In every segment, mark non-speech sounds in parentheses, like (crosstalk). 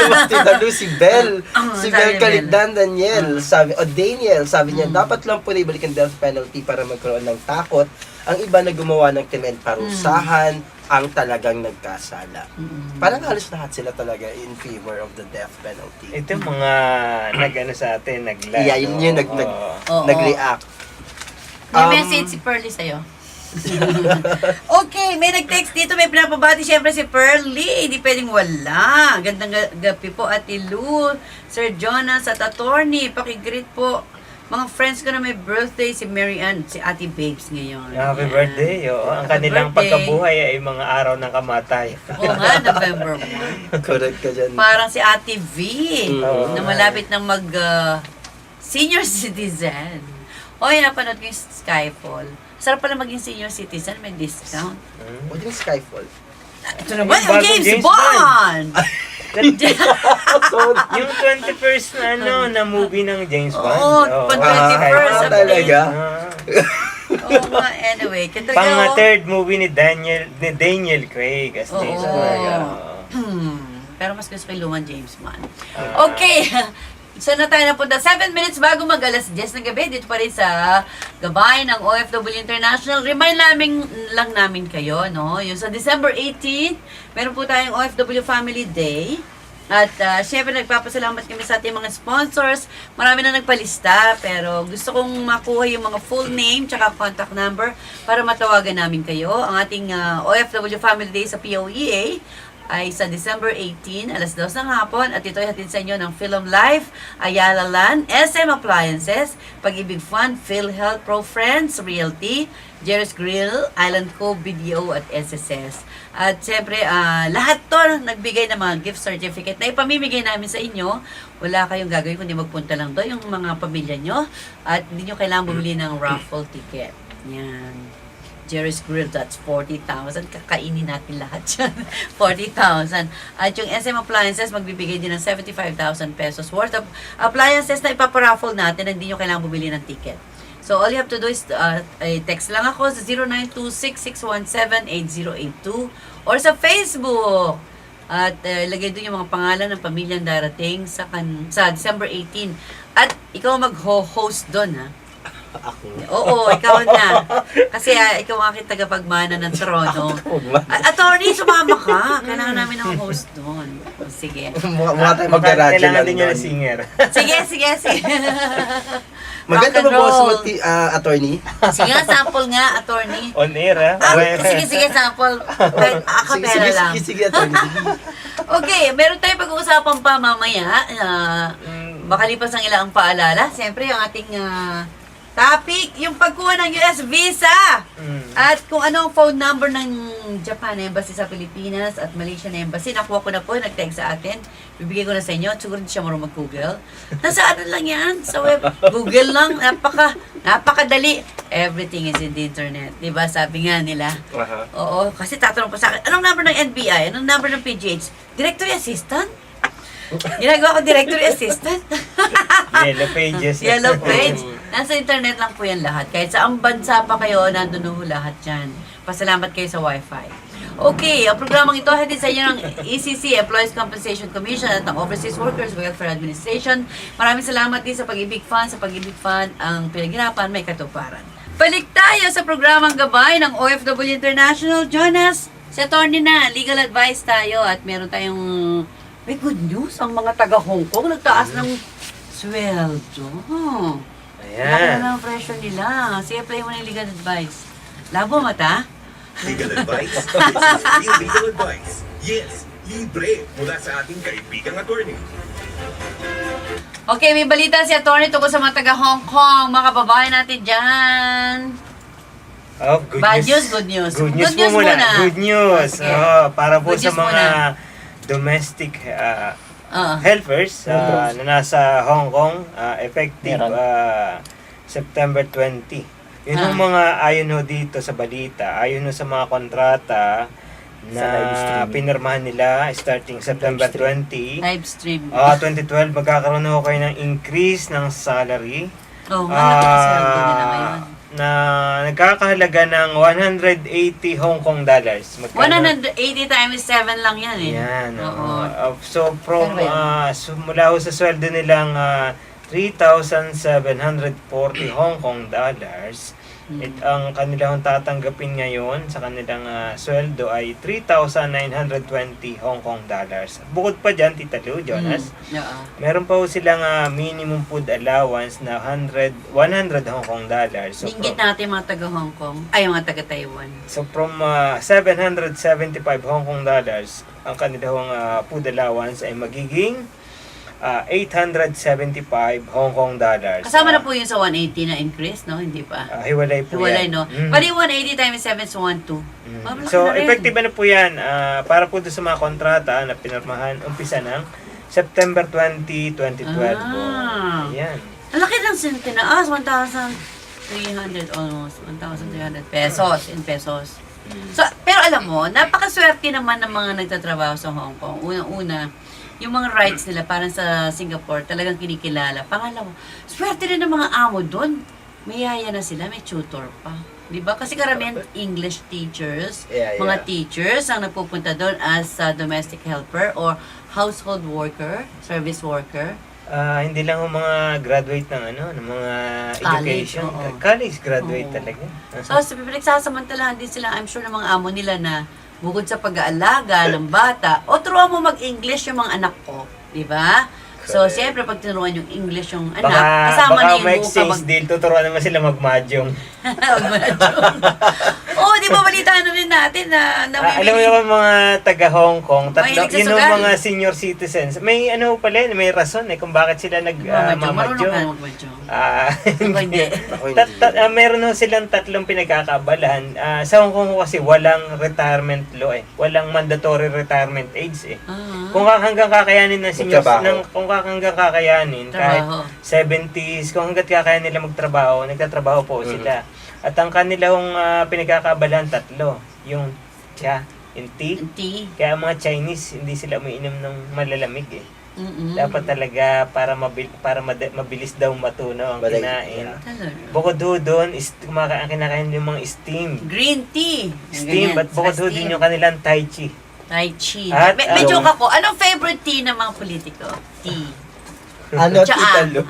tumatinalu si Bell. (laughs) Ah, si Bell. Caligdan Daniel. Sabi, o Daniel, sabi niya, dapat lang po ibalik ang death penalty para magkaroon ng takot. Ang iba na gumawa ng krimen parusahan ang talagang nagkasala. Mm. Parang halos lahat sila talaga in favor of the death penalty. Ito yung mga nag-ano sa atin, nag-live. Yeah, yun yun, nag- nag-. Nag-react. May Um, message si Pearly sa'yo. (laughs) okay, may nag-text dito. May pinapabati siyempre si Pearly. Hindi pwedeng wala. Gandang ga- gabi po, Ate Lou, Sir Jonas at Attorney. Pakigreet po. Mga friends ko na may birthday, si Mary Ann, si Ate Babes ngayon. Happy Yan. birthday. Oo. Ang Happy kanilang birthday. pagkabuhay ay mga araw ng kamatay. Oo nga, (laughs) November 1. Correct ka dyan. Parang si Ate V, Oo. na malapit ng mag uh, senior (laughs) citizen. Hoy, napanood ko yung Skyfall. Sarap pala maging senior citizen, may discount. Huwag yung Skyfall. Ito naman, (laughs) Yung yung bagong James, James Bond! yung 21st na ano, na movie ng James Bond. Oo, Ah, 21st. ah, talaga? Ah. Oo nga, anyway. (laughs) Kaya Pang talaga, oh. third movie ni Daniel ni Daniel Craig as Oo. James Bond. Oo. Hmm, pero mas gusto ko yung lumang James Bond. Ah. Okay. So na tayo napunta. 7 minutes bago mag alas 10 ng gabi. Dito pa rin sa gabay ng OFW International. Remind namin lang namin kayo, no? Yung sa December 18, meron po tayong OFW Family Day. At uh, syempre nagpapasalamat kami sa ating mga sponsors. Marami na nagpalista pero gusto kong makuha yung mga full name tsaka contact number para matawagan namin kayo. Ang ating uh, OFW Family Day sa POEA ay sa December 18, alas 2 ng hapon at ito ay hatid sa inyo ng Film Life, Ayala Land, SM Appliances, Pag-ibig Fund, PhilHealth, Pro Friends, Realty, Jerry's Grill, Island Cove, BDO at SSS. At siyempre, ah, lahat to nagbigay ng mga gift certificate na ipamimigay namin sa inyo. Wala kayong gagawin kundi magpunta lang doon yung mga pamilya nyo at hindi nyo kailangan bumili ng raffle ticket. Yan. Jerry's Grill, that's 40,000. Kakainin natin lahat yan. (laughs) 40,000. At yung SM Appliances, magbibigay din ng 75,000 pesos worth of appliances na ipaparaffle natin na hindi nyo kailangan bumili ng ticket. So, all you have to do is uh, text lang ako sa 0926-617-8082 or sa Facebook. At uh, ilagay doon yung mga pangalan ng pamilyang darating sa, kan sa December 18. At ikaw mag-host doon, ha? Ako. Oo, ikaw na. Kasi ah, ikaw ang aking tagapagmana ng trono. (laughs) Attorney, sumama ka. Kailangan namin ng host doon. Sige. Mukha mukha tayo Baka mag-radyo Kailangan lang din niya singer. (laughs) Sige, sige, sige. (laughs) Maganda ba sa mati, ah, attorney? Sige nga, sample nga, attorney. On air, ha? Ah, sige, sige, sample. Kahit Sige, acapella sige, lang. sige, sige, attorney. Sige. Okay, meron tayong pag-uusapan pa mamaya. Uh, Mm. makalipas ang ilang paalala. Siyempre, yung ating ah, topic, yung pagkuha ng US visa. Mm. At kung ano ang phone number ng Japan Embassy sa Pilipinas at Malaysian Embassy, nakuha ko na po, nag-text sa akin. Bibigay ko na sa inyo. Siguro hindi siya marunong mag-google. Nasa ano lang yan? Sa web. Google lang. Napaka, napakadali. Everything is in the internet. Ba? Sabi nga nila. Aha. Oo, kasi tatanong pa sa akin, anong number ng NBI? Anong number ng PGH? Directory Assistant? Ginagawa ko Directory Assistant. (laughs) Yellow pages. Yellow page. Nasa internet lang po yan lahat. Kahit sa ang bansa pa kayo, nandun ho lahat yan. Pasalamat kayo sa wifi. Okay, ang programang ito hatid sa inyo ng ECC, Employees Compensation Commission at ng Overseas Workers Welfare Administration. Maraming salamat din sa Pag-ibig Fund. Sa Pag-ibig Fund, ang pinaghirapan may katuparan. Balik tayo sa programang gabay ng OFW International. Jonas, sa attorney na, legal advice tayo at meron tayong may good news. Ang mga taga Hong Kong nagtaas ng sweldo. Oh. Laki Ayan. na ang presyo nila. Sige, play mo na yung legal advice. Labo mata? Legal advice? This is real legal advice. Yes, libre mula sa ating kaibigang attorney. Okay, may balita si attorney tungkol sa mga taga Hong Kong. Mga kababayan natin dyan. Oh, good Bad news. news, good news. Good Good news, po muna. muna. Good news. Okay. Oh, para po Good sa news mga muna. Domestic uh, Oo. helpers uh, na nasa Hong Kong, uh, effective Meron. uh, September 20. Yun Ah. yung mga ayon ho dito sa balita, ayon ho sa mga kontrata na live pinirmahan nila starting September 20. Live stream. Ah, 2012 magkakaroon ho kayo ng increase ng salary. Oo, oh, malaki Ah, sweldo nila ngayon. Na nagkakahalaga ng 180 Hong Kong dollars. Magkano? 180 times 7 lang yan eh. Yan. Oo. Uh, so from uh, so, mula ho sa sweldo nilang uh, 3,740 Hong Kong dollars, Hmm. it, ang kanilang tatanggapin ngayon sa kanilang uh, sweldo ay 3,920 Hong Kong dollars. Bukod pa dyan, Tita Lou, Jonas, Mm, oo. meron pa ho silang uh, minimum food allowance na 100, 100 Hong Kong dollars. So, Dinggit natin mga taga Hong Kong. Ay, mga taga Taiwan. so from uh, 775 Hong Kong dollars, ang kanilang uh, food allowance ay magiging uh, 875 Hong Kong dollars. Kasama na Ah, po yun sa 180 na increase, no? Hindi pa. ah, hiwalay po Hiwalay, yan. no? Mm. Pati 180 times 7 is 1.2. Mm. Ah, So, na effective na po yan ah, para po doon sa mga kontrata na pinirmahan umpisa ng September 20, 2012 po. Ah. Ayan. Ang laki ng tinaas, 1,300 almost, 1,300 pesos in pesos. So, pero alam mo, napakaswerte naman ng mga nagtatrabaho sa Hong Kong. Unang-una, yung mga rights nila parang sa Singapore, talagang kinikilala. Pangalawa, swerte rin ng mga amo doon. May yaya na sila, may tutor pa. Di ba? Kasi karamihan English teachers, Yeah, mga yeah. teachers ang nagpupunta doon as a domestic helper or household worker, service worker. Ah, hindi lang yung mga graduate ng ano, ng mga College, education. oo. College graduate Oo. talaga. So, sa pinagsasamantalahan din sila, I'm sure ng mga amo nila na bukod sa pag-aalaga ng bata, o turuan mo mag-English yung mga anak ko, di ba? So, Correct. siyempre, pag tinuruan yung English yung anak, baka, kasama baka na yung buka exchange mag- deal, tuturuan naman sila magmadyong. (laughs) Oo, (laughs) di ba balita natin na, na Ah, alam mo naman mga taga Hong Kong, tatlo, Mahilig sa yun yung sugal. mga senior citizens. May ano pala, yun, may rason eh kung bakit sila nag uh, Marunong ka mamadyong. magmadyong. Ah, Ako (laughs) hindi. Ako hindi. Tat, tat, ah, meron ho silang tatlong pinagkakaabalahan. Ah, sa Hong Kong ho kasi walang retirement law eh. Walang mandatory retirement age eh. Ah, Kung ka- hanggang kakayanin ng seniors, Magtrabaho. ng, kung ka- hanggang kakayanin, kahit trabaho. 70s, kung hanggat kakayanin nila magtrabaho, nagtatrabaho po Mhm. sila. At ang kanilang uh, pinagkakaabalahan tatlo, yung cha, yung tea. Tea. Kaya ang mga Chinese, hindi sila umiinom ng malalamig eh. Mm-mm. Dapat talaga para mabil, para mad- mabilis daw matunaw ang Balay- kinain. yeah. Bukod doon, is, kumaka, ang kinakain yung mga steam. Green tea. Steam, Ganyan, at bukod ho din yung kanilang tai chi. Tai chi. At, may ano- joke ako. Anong favorite tea ng mga politiko? Tea. Ano. Tita Lu?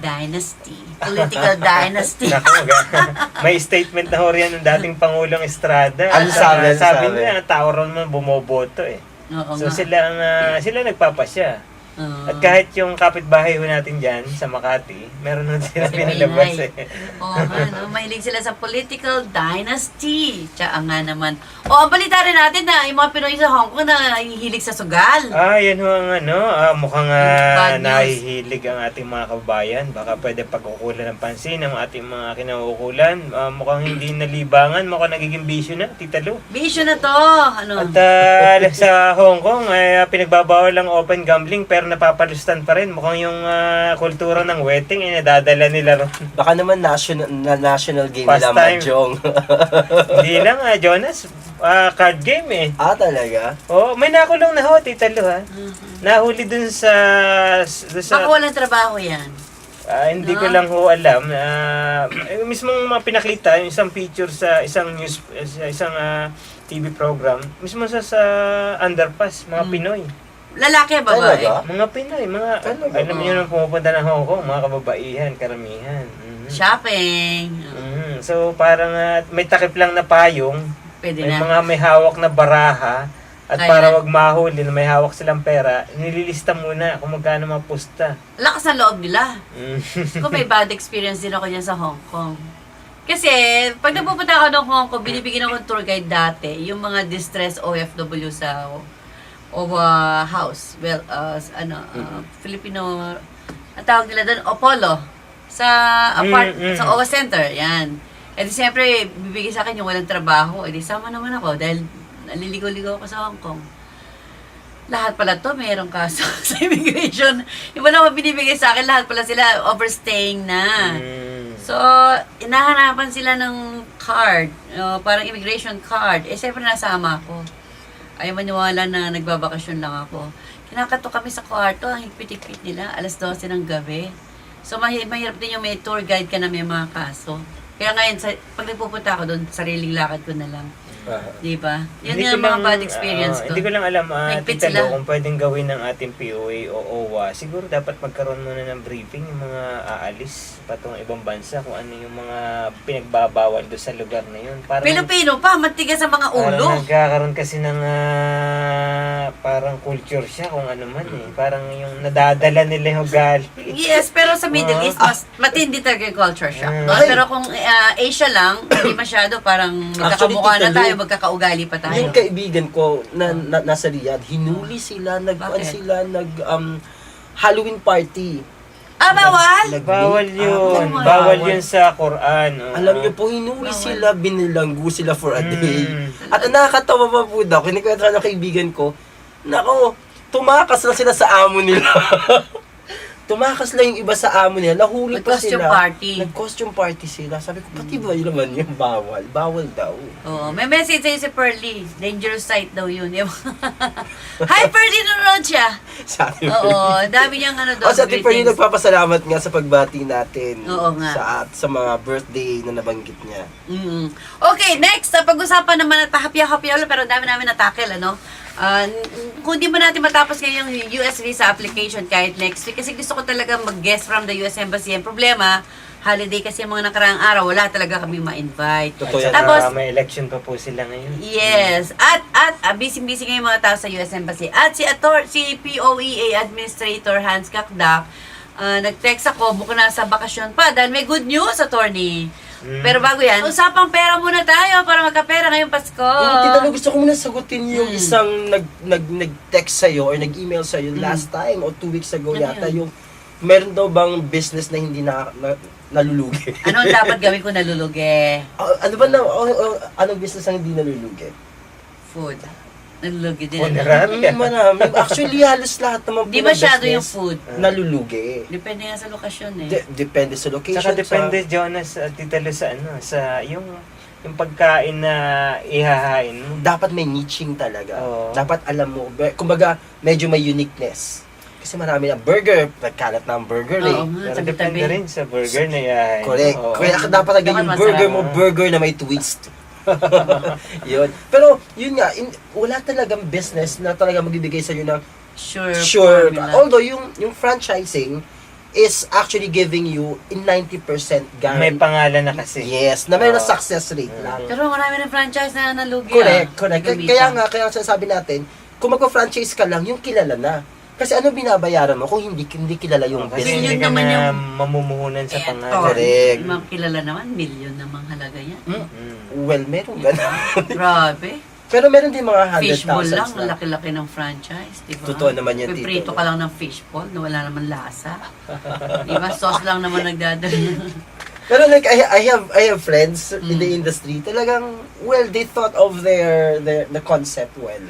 Dynasty. Political (laughs) dynasty. Naku, (laughs) may statement na ho riyan ng dating Pangulong Estrada. Ano sabi, sabi sabi? niya, tao ron mo bumoboto eh. Oo So nga. sila ang ah, sila nagpapasya. Oo. At kahit yung kapitbahay ho natin diyan sa Makati, meron ho sila Si pinalabas eh. Oo nga, no? Mahilig sila sa political dynasty. Tsaka nga naman. O, ang balita rin natin na yung mga Pinoy sa Hong Kong na hilig sa sugal. Ah, yan ho ang ano, ah, mukhang news. nahihilig ang ating mga kababayan. Baka pwede pagkukulan ng pansin ang ating mga kinauukulan. Ah, mukhang hindi nalibangan, mukhang nagiging bisyo na, Tita Lu. Bisyo na to. Ano? At ah, (laughs) sa Hong Kong, ay ah, pinagbabawal ang open gambling pero napapalustan pa rin. Mukhang yung ah, kultura ng wedding ay nadadala nila ron. (laughs) Baka naman national, na national game nila Pastime. Mahjong. (laughs) Hindi lang, ah, Jonas. ah, card game eh. ah, talaga? Oh, may nakulong na ho, Tita Lu ha. Mhm. Nahuli dun sa... Dun sa Baka walang trabaho yan. Ah, hindi ko No? lang ho alam. Ah, (clears throat) eh, mismong mga pinakita, yung isang picture sa isang news, sa isang ah, TV program, mismo sa, sa underpass, mga Hmm. Pinoy. Lalaki, babae. Talaga? Mga Pinoy, mga, Talaga? alam niyo nang pumupunta ng Hong Kong, mga kababaihan, karamihan. Mhm. Shopping. Mhm. So, parang ah, may takip lang na payong, Pwede may na. mga may hawak na baraha, at Kaya para wag mahuli na may hawak silang pera, nililista muna kung magkano mapusta. Lakas ng loob nila. Mhm. Ako may bad experience din ako niyan sa Hong Kong. Kasi, pag napupunta ako ng Hong Kong, binibigyan ako ng tour guide dati, yung mga distress OFW sa o uh, house. Well, uh, ano, uh, Filipino, ang tawag nila doon, Opolo. Sa apart, Mm, mm. sa OWA Center, yan. E di siyempre, bibigay sa akin yung walang trabaho. E di sama naman ako dahil naliligaw-ligaw ako sa Hong Kong. Lahat pala to, mayroong kaso (laughs) sa immigration. Wala pa binibigay sa akin, lahat pala sila overstaying na. Mm. So, inahanapan sila ng card, uh, parang immigration card. Eh, siyempre nasama ako. Ayaw maniwala na nagbabakasyon lang ako. Kinakato kami sa kwarto, ang higpit-higpit nila, alas 12 ng gabi. So, mahi- mahirap din yung may tour guide ka na may mga kaso. Kaya ngayon, sa, pag nagpupunta ako doon, sariling lakad ko na lang. Aha. Di ba? Yun Hindi yung ko mga lang, bad experience ah, ko. Hindi ko lang alam, uh, Tita. Lo, kung pwedeng gawin ng ating POA o OWA. Siguro dapat magkaroon muna ng briefing yung mga aalis patong ibang bansa kung ano yung mga pinagbabawal doon sa lugar na yun. Parang, Pilipino pa, matigas sa mga ulo. Parang nagkakaroon kasi ng ah, parang culture siya kung ano man eh. Parang yung nadadala nila yung ugali. Yes, pero sa Middle Ah. East, mas matindi talaga yung culture shock. Mm. no? Ay. Pero kung ah, Asia lang, (clears throat) hindi masyado, parang magkakamukha Tita na tayo, magkakaugali pa tayo. Yung kaibigan ko na, na nasa Riyadh, hinuli sila, nag Bakit? sila, nag um, Halloween party. ah, bawal? Nag- Bawal Ah, yun. bawal. Bawal yun sa Quran. oo. Alam niyo po, hinuli Bawal. sila, binilanggo sila for a day. Mm. At ang nakakatawa pa po daw, kinikwento ng kaibigan ko, nako, tumakas lang sila sa amo nila. (laughs) tumakas lang yung iba sa amo nila, nahuli pa Nag-costume sila. party. Nag-costume party sila. Sabi ko, pati ba yun naman yung bawal? Bawal daw. Oh, may message sa'yo si Pearly. Dangerous site daw yun. (laughs) Hi, Pearly! Nanonood siya. (laughs) Sabi Oo, ang dami niyang ano doon. O sa Ate Fernie, greetings. nagpapasalamat nga sa pagbati natin Oo nga. sa at sa mga birthday na nabanggit niya. Mm. Okay, next, uh, pag-usapan naman at hapya-hapya ulit, pero ang dami namin natakil, ano? Ah, n- kung di ba natin matapos ngayong US visa application kahit next week, kasi gusto ko talaga mag-guest from the US Embassy. Ang problema, holiday kasi yung mga nakaraang araw, wala talaga kami ma-invite. Totoo yan. Tapos, may election pa po sila ngayon. Yes. At at uh, busy-busy ngayon mga tao sa US Embassy. At si Ator si POEA Administrator Hans Kakdak uh, nag-text ako buko na sa bakasyon pa dahil may good news attorney. Mm. Pero bago yan, usapang pera muna tayo para magkapera ngayong Pasko. Yung tinanong, gusto ko muna sagutin yung Hmm. isang nag, nag, nag-text sa'yo or nag-email sa'yo last time o two weeks ago Ano yata yun? yung meron daw bang business na hindi na, na nalulugi? Ano ang dapat (laughs) gawin ko nalulugi? Ah, ano ba na, oh, oh, anong business ang hindi nalulugi? Food. Nalulugi din. Honorary. Mm, marami. Actually, halos lahat naman po Di ng masyado yung food. nalulugi. Depende nga sa lokasyon eh. De- depende sa location. Saka depende, Jonas, at Tita Lu, sa ano, sa yung yung pagkain na ihahain mo. dapat may niching talaga. Oo. Dapat alam mo, be- kumbaga, medyo may uniqueness. Kasi marami na burger, nagkalat na ang burger eh. Oo nga, Pero tabi-tabi. depende rin sa burger na ihahain. Correct. Oo. Kaya dapat talaga Dapat yung masarap. burger mo, burger na may twist. (laughs) yun. Pero, yun nga, in, wala talagang business na talaga magbibigay sa'yo ng Sure. sure. formula. Although, yung, yung franchising is actually giving you in 90% May guarantee. pangalan na kasi. Yes, na may Oo. success rate lang. Pero marami ng franchise na nalugi Correct, ah. correct. Kaya, kaya nga, kaya nga sinasabi natin, kung magpa-franchise ka lang, yung kilala na. Kasi ano binabayaran mo kung hindi hindi kilala yung Kasi business? Ka naman na yung- mamumuhunan sa pangalan. Correct. Mga kilala naman, million namang halaga yan. Hmm? Mm. Well, meron ganun. (laughs) Grabe. Pero meron din mga Fishball 100,000 lang, ang na. laki-laki ng franchise, di ba? Totoo naman yan, Tito. Piprito ka lang ng fishball na wala naman lasa. di ba? Sauce lang naman nagdadala. (laughs) Pero like, I, I have I have friends in the Mm. industry, talagang, well, they thought of their, their the concept well.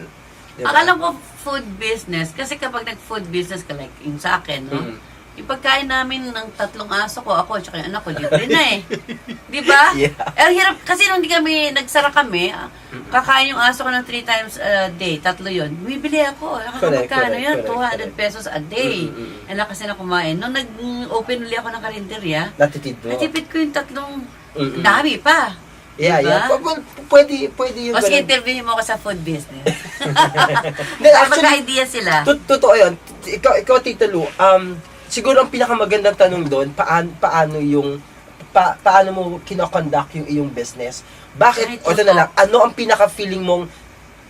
Diba? Akala ko food business, kasi kapag nag-food business ka, like yung sa akin, no? Mm. Yung pagkain namin ng tatlong aso ko, ako, tsaka yung anak ko, libre na eh. (laughs) Di ba? Yeah. Eh, hirap, kasi nung di kami, nagsara kami, ah, kakain yung aso ko ng three times a day, tatlo yun, bibili ako. Correct, Nakakamagkano correct, yun? correct, 200 pesos a day. Mm, mm, mm. Ang lakas na kumain. Nung nag-open uli ako ng karinderya, Natitid mo. natipid ko yung tatlong, Mm-mm. dami pa. Yeah, Diba? yeah. P- Well, pwede, pwede yung O sige, ganun. interview mo ako sa food business. (laughs) Para actually, magka-idea sila. Tot- Totoo yun. Ikaw, ikaw Tita Lu, um, siguro ang pinakamagandang tanong doon, paano, paano yung, pa, paano mo kinoconduct yung iyong business? Bakit, o ito na lang, ano ang pinaka-feeling mong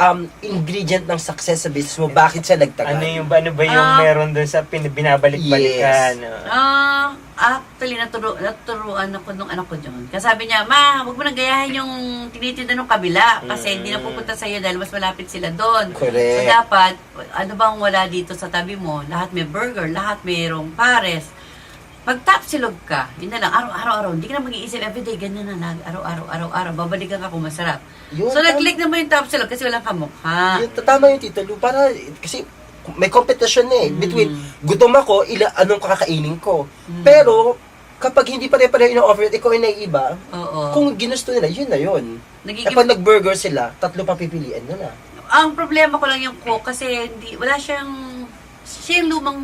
um, ingredient ng success sa business mo? Bakit siya nagtagal? Ano yung ano ba yung Ah. meron doon sa pin- binabalik-balikan? Ah, actually, naturo, naturuan ako nung anak ko dyan. Kasi sabi niya, ma, huwag mo nang gayahin yung tinitinda ng kabila kasi Mm. hindi na pupunta sa'yo dahil mas malapit sila doon. Correct. So, dapat, ano bang wala dito sa tabi mo? Lahat may burger, lahat mayroong pares. Pag top silog ka, yun na lang, araw-araw, hindi ka na mag-iisip everyday, ganyan na lang, araw-araw, araw-araw, babalikan ka kung masarap. Yun, so, nag-click naman yung top silog kasi walang kamukha. Yun, tama yung Tita Lu, para, kasi may competition na eh, Mm. between gutom ako, ila, anong kakainin ko. Mm. Pero, kapag hindi pare-pareho ino-offer at ikaw ay naiiba, Oo. kung ginusto nila, yun na yun. Nagiging Kapag nag-burger sila, tatlo pa pipilian na. ang problema ko lang yung cook kasi hindi, wala siyang, siya yung lumang,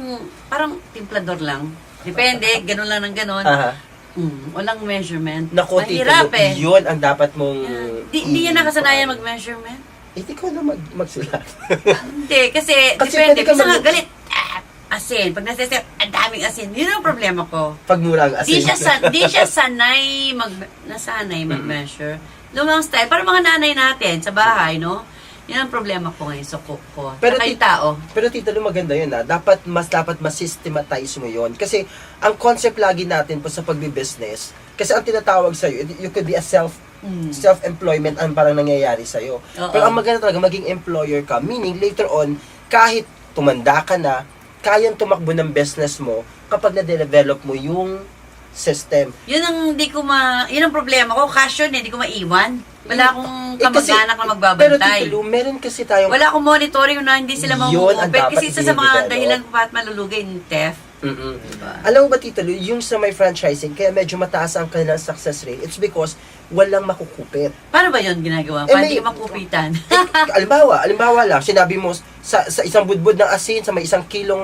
parang timplador lang. Depende, ganun lang ng ganun. Aha. Mm, walang measurement. Nako, Tita Mahirap eh. yun ang dapat mong... Di, hindi yan i- nakasanayan mag-measurement. Eh, di ko na mag magsulat. (laughs) Hindi, kasi, Kasi depende. pwede ka nga mag- galit. Ah, asin. Pag nasisip, ang daming asin. Yun ang problema ko. Pag mura ang asin. Di siya, san, di siya (laughs) sanay mag, nasanay mag-measure. Lumang style. Para mga nanay natin sa bahay, no? Yan ang problema ko ngayon sa cook ko. Pero yung tao. Pero tita Lu, maganda yun ha. Dapat, mas dapat mas-systematize mo yun. Kasi, ang concept lagi natin po sa pagbi-business, kasi ang tinatawag sa'yo, you could be a self Mm. self-employment ang parang nangyayari sa'yo. Oo. Pero ang maganda talaga, maging employer ka. Meaning, later on, kahit tumanda ka na, kayang tumakbo ng business mo kapag na-develop mo yung system. Yun ang hindi ko ma... Yun ang problema ko. Cash yun, eh, hindi ko maiwan. Wala akong Eh, kasi- kamag-anak na Pero magbabantay. Tito Lu, meron kasi tayong... Wala akong monitoring na hindi sila Yun ang mamumupit. dapat Kasi isa sa mga i-develop. dahilan kung bakit malulugay yung theft. Mm-mm. Diba? Alam mo ba, Tito Lu, yung sa may franchising, kaya medyo mataas ang kanilang success rate, it's because walang makukupit. Paano ba yun ginagawa? Eh, Paano may- makupitan? (laughs) alimbawa, alimbawa lang, sinabi mo, sa, sa isang budbud ng asin, sa may isang kilong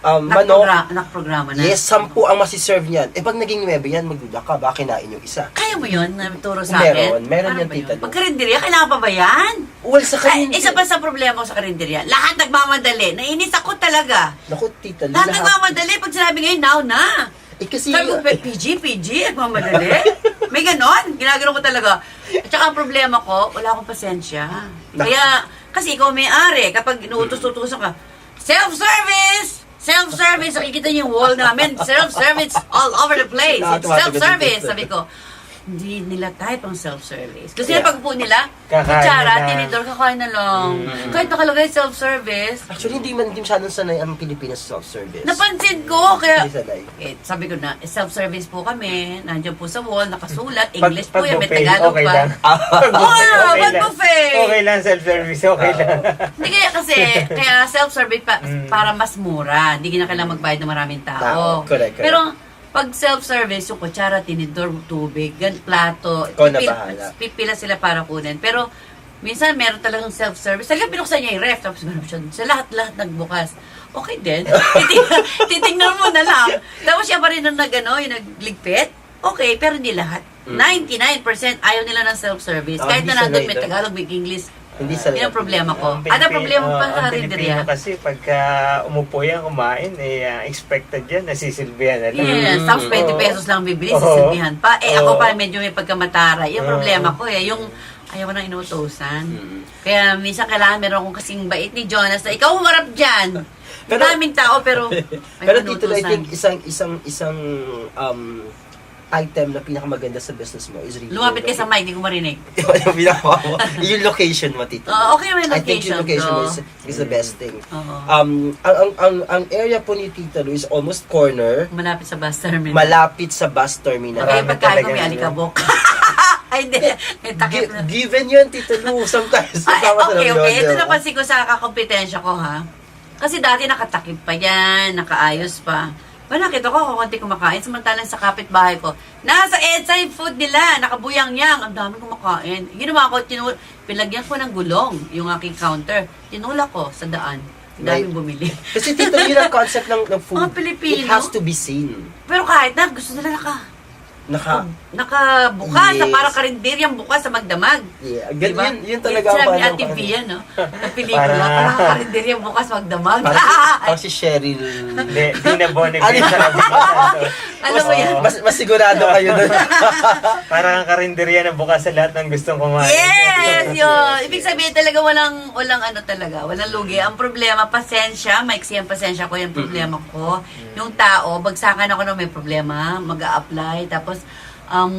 um, manok, Nakprogra- Nakprograma na. yes, sampu ang masiserve niyan. Eh, pag naging 9 yan, magduda ka, baka kinain yung isa. Kaya mo yun? Naturo sa Meron, akin? meron Paano yan, Tita Lu. Pagkarinderya, kailangan pa ba yan? Well, sa Ay, kanin... isa pa sa problema ko sa karinderya. Lahat nagmamadali. Nainis ako talaga. Naku, Tita Lahat lahat. nagmamadali. Pag sinabi ngayon, now na. Eh, kasi... Sabi ko, PG, PG, nagmamadali. (laughs) May ganon. Ginagano ko talaga. At saka ang problema ko, wala akong pasensya. Kaya, kasi ikaw may-ari. Kapag inuutos-utusan ka, self-service! Self-service! Nakikita niyo yung wall namin. Self-service all over the place. It's self-service. Sabi ko, hindi nila type ang self-service. Kasi Yeah. yeah. pagpo nila, Kakain kutsara, na tinidor, kakain na lang. Kahit nakalagay self-service, Actually, hindi man hindi masyadong sanay ang Pilipinas sa self-service. napansin ko. Kaya, Hindi sanay. eh, sabi ko na, self-service po kami. Nandiyan po sa wall, nakasulat. Pag- English po yan, may Tagalog okay pa. lang. (laughs) Oo, Pag buffet, okay pag lang. buffet. Okay lang, self-service, okay lang. Hindi kaya kasi, (laughs) kaya self-service pa, Mm. para mas mura. Hindi na kailangan magbayad ng maraming Tao, tao. correct, correct. Pero, pag self-service, yung kutsara, tinidor, tubig, gan, plato, Ikaw na pipil- bahala. pipila sila para kunin. Pero, minsan meron talagang self-service. Talaga binuksan niya yung ref, tapos meron siya, sa lahat-lahat nagbukas. Okay din. (laughs) Titingnan, titingnan mo na lang. Tapos siya pa rin ang nag, ano, yung nagligpit. Okay, pero hindi lahat. 99% ayaw nila ng self-service. Ah, Kahit hindi na nandun may. Tagalog, may English. Hindi sanay. Yun ang problema ko. Ang Ano Pilipino- problema pa oh, sa ang karinderya? Pilipino kasi pagka umupo yan, kumain, eh, ah, expected yan, nasisilbihan na lang. Yes, Mm. tapos 20 Oo. pesos lang bibili, Oo. sisilbihan pa. Eh, ako Oo. pa medyo may pagkamatara. Yung Oo. problema ko eh, yung ayaw ko nang inuutosan. Mm. Kaya minsan kailangan meron akong kasing bait ni Jonas na ikaw humarap dyan. Pero- Daming tao pero (laughs) may Pero dito, I think, isang, isang, isang, um, item na pinakamaganda sa business mo is really Lumapit ka sa mic, hindi ko marinig. (laughs) yung pinaka yung location mo, Tito. Oo, okay naman yung I think location, yung location mo is, is the best thing. Oo. Um, ang, ang, ang, ang area po ni Tita Lu is almost corner, Malapit sa bus terminal. malapit sa bus terminal. Okay, Marami pagkain ko talaga may yun. alikabok. (laughs) Ay, hindi. May takip Gi- na. given yun, Tita Lu, sometimes. Ay, kasama sa okay, okay. Ito di ba? napansin ko sa kakompetensya ko, ha? Kasi dati nakatakip pa yan, nakaayos pa. Ba, nakita ko ako konti kumakain. Samantalang sa kapitbahay ko, nasa Edside food nila, nakabuyang yang, ang dami kumakain. Ginawa ko, tinul pilagyan ko ng gulong yung aking counter. Tinulak ko sa daan. Ang daming bumili. Kasi Tito yun ang concept ng, ng food. Mga Pilipino. It has to be seen. Pero kahit na, gusto nila naka, Naka, nakabukas, Yes. na parang karinderyang bukas sa magdamag. yeah. Gan, Diba? yun, yun talaga Sinabi ni paano- Ate Pia, no? Sa pelikula, Para- parang karinderyang bukas magdamag. Parang si, (laughs) parang si Cheryl. Hindi, di na Bonnie Ano? sa nabukasan. (laughs) Alam mo yan? Mas, mas sigurado kayo doon. (laughs) Parang ang karinderya na bukas sa lahat ng gustong kumain. Yes, yun. yes, Ibig sabihin talaga walang walang ano talaga, walang lugi. Ang problema, pasensya, maiksi ang pasensya ko, yung problema ko. Yung tao, bagsakan ako na may problema, mag apply tapos ang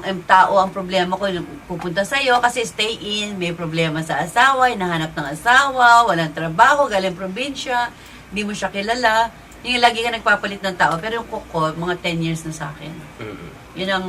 ang tao ang problema ko pupunta sa iyo kasi stay in, may problema sa asawa, hinahanap ng asawa, walang trabaho, galing probinsya, hindi mo siya kilala. Yung lagi ka nagpapalit ng tao, pero yung kuko, mga 10 years na sa akin. Yun ang